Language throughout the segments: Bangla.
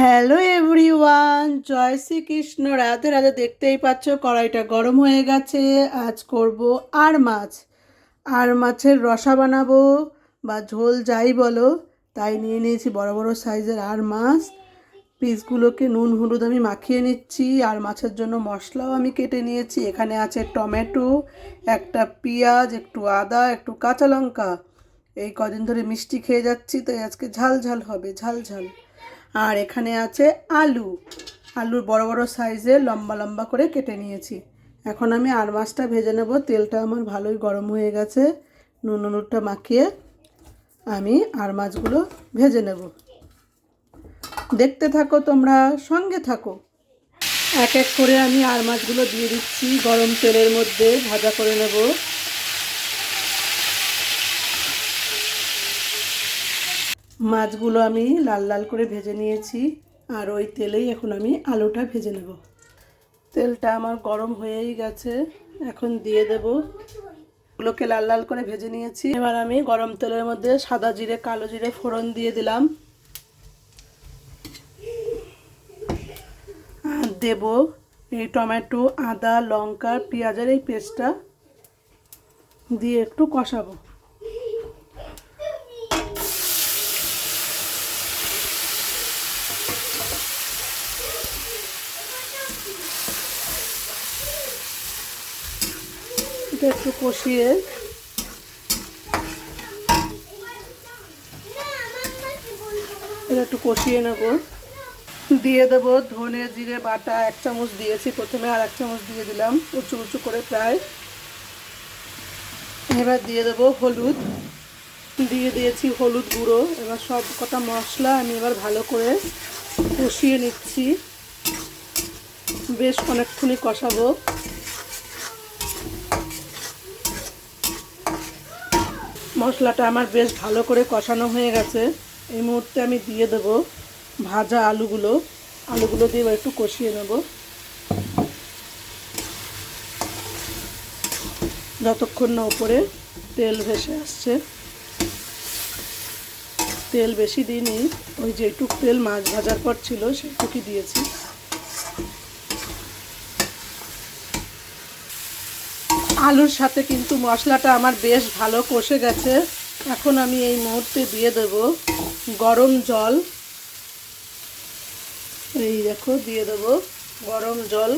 হ্যালো এভরিওয়ান, জয় শ্রীকৃষ্ণ। রাধে রাধে দেখতেই পাচ্ছ কড়াইটা গরম হয়ে গেছে। আজ করব আর মাছ। আর মাছের রসা বানাবো বা ঝোল যাই বলো, তাই নিয়ে নিয়েছি বড় বড় সাইজের আর মাছ। পিসগুলোকে নুন, হলুদ আমি মাখিয়ে নিচ্ছি। আর মাছের জন্য মশলাও আমি কেটে নিয়েছি। এখানে আছে টমেটো, একটা পেঁয়াজ, একটু আদা, একটু কাঁচা লঙ্কা। এই কদিন ধরে মিষ্টি খেয়ে যাচ্ছি, তাই আজকে ঝাল ঝাল হবে, ঝাল ঝাল। আর এখানে আছে আলু। আলুর বড় বড় সাইজে লম্বা লম্বা করে কেটে নিয়েছি। এখন আমি আর মাছটা ভেজে নেব। তেলটা আমার ভালোই গরম হয়ে গেছে। নুন নুনটা মাখিয়ে আমি আর মাছগুলো ভেজে নেব। দেখতে থাকো তোমরা, সঙ্গে থাকো। এক এক করে আমি আর মাছগুলো দিয়ে দিচ্ছি। গরম তেলের মধ্যে ভাজা করে নেব। মাছগুলো আমি লাল লাল করে ভেজে নিয়েছি, আর ওই তেলেই এখন আমি আলুটা ভেজে নেব। তেলটা আমার গরম হয়েই গেছে, এখন দিয়ে দেব। ওগুলোকে লাল লাল করে ভেজে নিয়েছি। এবার আমি গরম তেলের মধ্যে সাদা জিরে, কালো জিরে ফোড়ন দিয়ে দিলাম। আর দেব এই টমেটো, আদা, লঙ্কা, পেঁয়াজের এই পেস্টটা দিয়ে একটু কষাবো। এটা একটু কষিয়ে একটু কষিয়ে নেব। দিয়ে দেব ধনে, জিরে, বাটা, এক চামচ দিয়েছি প্রথমে আর এক চামচ দিয়ে দিলাম উঁচু উঁচু করে প্রায়। এবার দিয়ে দেবো হলুদ। দিয়ে দিয়েছি হলুদ গুঁড়ো। এবার সব কটা মশলা আমি এবার ভালো করে কষিয়ে নিচ্ছি। বেশ অনেকক্ষণই কষাবো। মশলাটা আমার বেশ ভালো করে কষানো হয়ে গেছে। এই মুহূর্তে আমি দিয়ে দেব ভাজা আলুগুলো। আলুগুলো দিয়ে একটু কষিয়ে নেব। যতক্ষণ না উপরে তেল ভেসে আসছে। তেল বেশি দিইনি, ওই যেটুক তেল মাছ ভাজার পর ছিল, সেটুকুই দিয়েছি। আলুর সাথে কিন্তু মশলাটা আমার বেশ ভালো কষে গেছে। এখন আমি এই মুহূর্তে দিয়ে দেব গরম জল। এই দেখো, দিয়ে দেব গরম জল।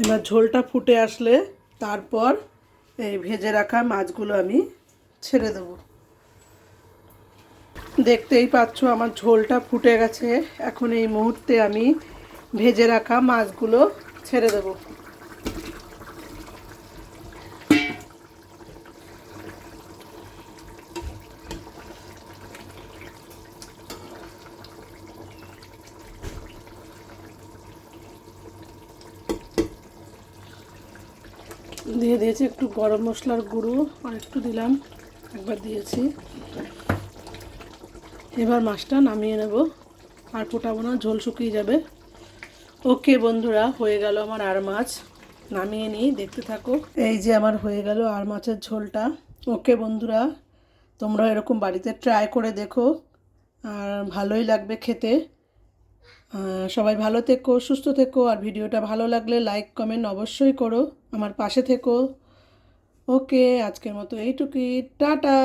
এবার ঝোলটা ফুটে আসলে তারপর এই ভেজে রাখা মাছগুলো আমি ছেড়ে দেব। দেখতেই পাচ্ছ আমার ঝোলটা ফুটে গেছে। এখন এই মুহূর্তে আমি ভেজে রাখা মাছগুলো ছেড়ে দেব। দিয়ে দিয়েছি একটু গরম মশলার গুঁড়ো, আর একটু দিলাম, একবার দিয়েছি। এবার মাছটা নামিয়ে নেব, আর ফোটাবো না, ঝোল শুকিয়ে যাবে। ওকে বন্ধুরা, হয়ে গেল আমার আর মাছ। নামিয়ে নিই, দেখতে থাকো। এই যে আমার হয়ে গেল আর মাছের ঝোলটা। ওকে বন্ধুরা, তোমরা এরকম বাড়িতে ট্রাই করে দেখো, আর ভালোই লাগবে খেতে। সবাই ভালো থেকো, সুস্থ থেকো, আর ভিডিওটা ভালো লাগলে লাইক কমেন্ট অবশ্যই করো। আমার পাশে থেকো। ওকে, আজকের মতো এইটুকুই। টাটা!